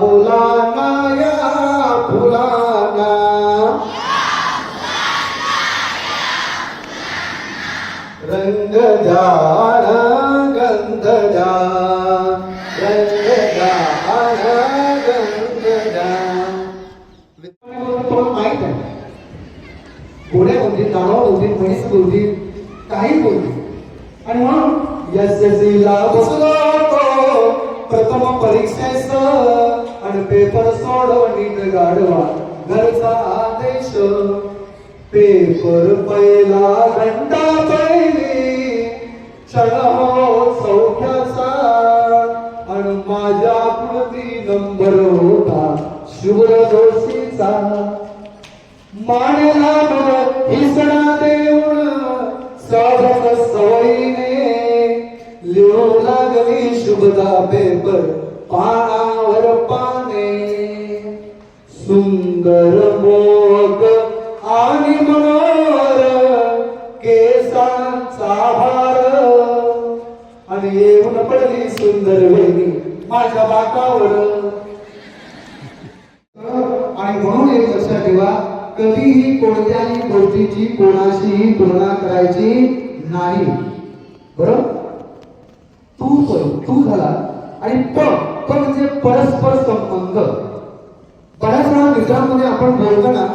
मुलांना या फुलांना रंग द्या गंध द्या रंग द्या गंध द्या तुम्हाला माहीत आहे. घोड्या बोलतील नावा बोलतील म्हैस बोलतील काही बोलतील आणि म्हणून एस एस ला प्रथम आणि पेपर सोडव नीट गाडवा घरचा आदेश पेपर पहिला घंटा पहिली. क्षण हो सौख्याचा आणि माझ्या कृती नंबर होता शुभ्र जोशीचा. मानेला मन हिसणा देऊन साधक सवयीने लिहू लागली शुभदा पेपर. पानावर पाने सुंदर मोग आणि मनोहर केसांचा भार. आणि येऊन पडली सुंदर वेणी माझ्या बाकावर. आणि म्हणून एक लक्षात ठेवा कधीही कोणत्याही गोष्टीची कोणाशीही तुलना करायची नाही. बरोबर तू पण तू झाला. आणि प प म्हणजे परस्पर संबंध. बऱ्याच वेळा मित्रांमध्ये आपण बोलतो ना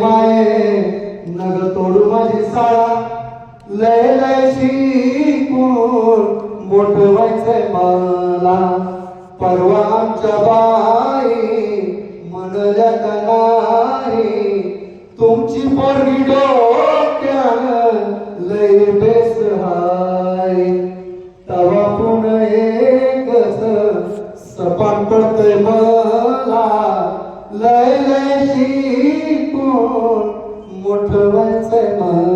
माये नग तोडू माझी साळा. लय लय शिकून मोठ व्हायचंय मला. परवा आमच्या बाई म्हणल्या का नाही? तुमची पोरगी डोक्यान लय बेस पडतोय मला. लय लय शिकून मोठं मला.